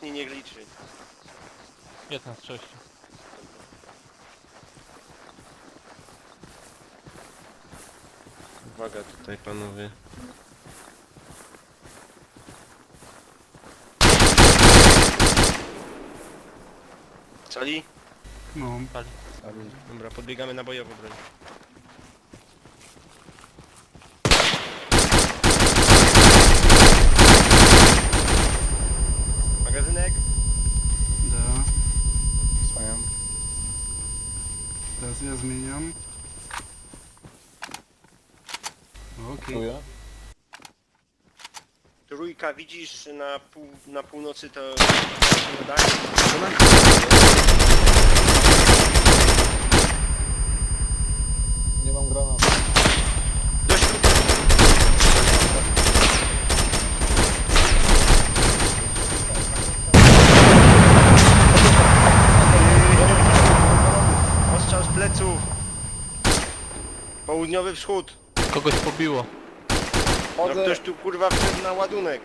ostatni niech liczy. Jeden z sześciu. Uwaga tutaj panowie. Cali? No, Pali. Dobra, podbiegamy na bojowo broń. Teraz ja zmieniam. Okej. Czuję. Trójka, widzisz na, pół, na północy to... dach? Pleców. Południowy wschód. Kogoś pobiło. No Chodzę. ktoś tu kurwa wszedł na ładunek.